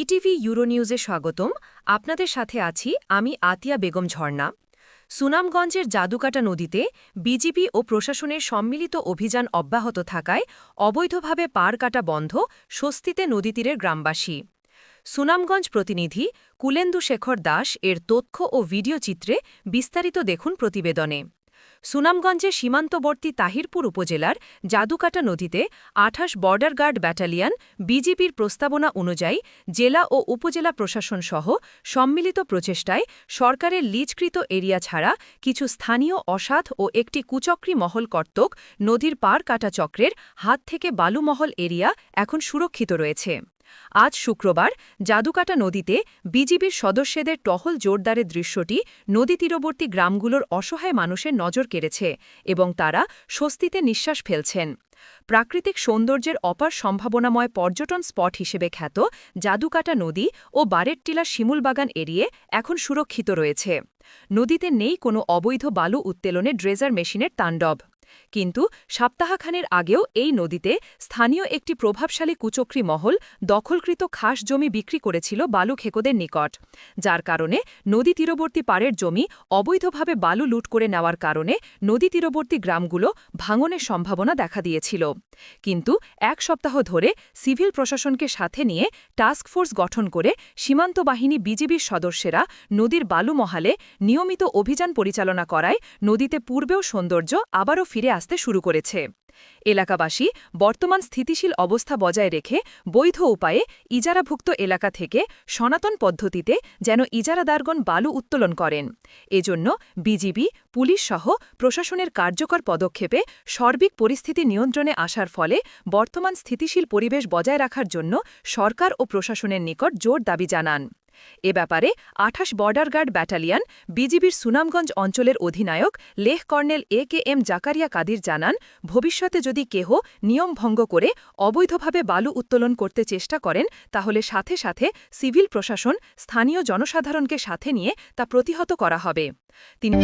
ETV ইউরোনিউজে স্বাগতম। আপনাদের সাথে আছি আমি আতিয়া বেগম ঝর্ণা। সুনামগঞ্জের জাদুকাটা নদীতে বিজিবি ও প্রশাসনের সম্মিলিত অভিযান অব্যাহত থাকায় অবৈধভাবে পার কাটা বন্ধ স্বস্তিতে নদীতীরের গ্রামবাসী। সুনামগঞ্জ প্রতিনিধি কুলেন্দু শেখর দাস এর তথ্য ও ভিডিও চিত্রে বিস্তারিত দেখুন প্রতিবেদনে। সুনামগঞ্জের সীমান্তবর্তী তাহিরপুর উপজেলার জাদুকাটা নদীতে আঠাশ বর্ডার গার্ড ব্যাটালিয়ন বিজিবির প্রস্তাবনা অনুযায়ী জেলা ও উপজেলা প্রশাসন সহ সম্মিলিত প্রচেষ্টায় সরকারের লিজকৃত এরিয়া ছাড়া কিছু স্থানীয় অসাধ ও একটি কুচক্রী মহল কর্তক নদীর পার কাটা চক্রের হাত থেকে বালুমহল এরিয়া এখন সুরক্ষিত রয়েছে। আজ শুক্রবার জাদুকাটা নদীতে বিজিবির সদস্যদের টহল জোরদারের দৃশ্যটি নদী তীরবর্তী গ্রামগুলোর অসহায় মানুষের নজর কেড়েছে এবং তারা স্বস্তিতে নিঃশ্বাস ফেলছেন। প্রাকৃতিক সৌন্দর্যের অপার সম্ভাবনাময় পর্যটন স্পট হিসেবে খ্যাত জাদুকাটা নদী ও বারেরটিলা শিমুলবাগান এরিয়ে এখন সুরক্ষিত রয়েছে। নদীতে নেই কোনো অবৈধ বালু উত্তোলনে ড্রেজার মেশিনের তাণ্ডব। কিন্তু সপ্তাহখানের আগেও এই নদীতে স্থানীয় একটি প্রভাবশালী কুচক্রী মহল দখলকৃত খাস জমি বিক্রি করেছিল বালু খেকোদের নিকট, যার কারণে নদী তীরবর্তী পাড়ের জমি অবৈধভাবে বালু লুট করে নেওয়ার কারণে নদী তীরবর্তী গ্রামগুলো ভাঙনের সম্ভাবনা দেখা দিয়েছিল। কিন্তু এক সপ্তাহ ধরে সিভিল প্রশাসনকে সাথে নিয়ে টাস্ক ফোর্স গঠন করে সীমান্ত বাহিনী বিজিবির সদস্যেরা নদীর বালু মহালে নিয়মিত অভিযান পরিচালনা করায় নদীতে পূর্বেও সৌন্দর্য আবারও ফিরে আসতে শুরু করেছে। এলাকাবাসী বর্তমান স্থিতিশীল অবস্থা বজায় রেখে বৈধ উপায়ে ইজারাভুক্ত এলাকা থেকে সনাতন পদ্ধতিতে যেন ইজারাদারগণ বালু উত্তোলন করেন। এজন্য বিজিবি, পুলিশ সহ প্রশাসনের কার্যকর পদক্ষেপে সার্বিক পরিস্থিতি নিয়ন্ত্রণে আসার ফলে বর্তমান স্থিতিশীল পরিবেশ বজায় রাখার জন্য সরকার ও প্রশাসনের নিকট জোর দাবি জানান। এ ব্যাপারে আঠাশ বর্ডার গার্ড ব্যাটালিয়ন বিজিবির সুনামগঞ্জ অঞ্চলের অধিনায়ক Leh colonel A K M Zakaria Kadir জানান, ভবিষ্যতে যদি কেহ নিয়ম ভঙ্গ করে অবৈধভাবে বালু উত্তোলন করতে চেষ্টা করেন, তাহলে সাথে সাথে সিভিল প্রশাসন স্থানীয় জনসাধারণকে সাথে নিয়ে তা প্রতিহত করা হবে। তিনি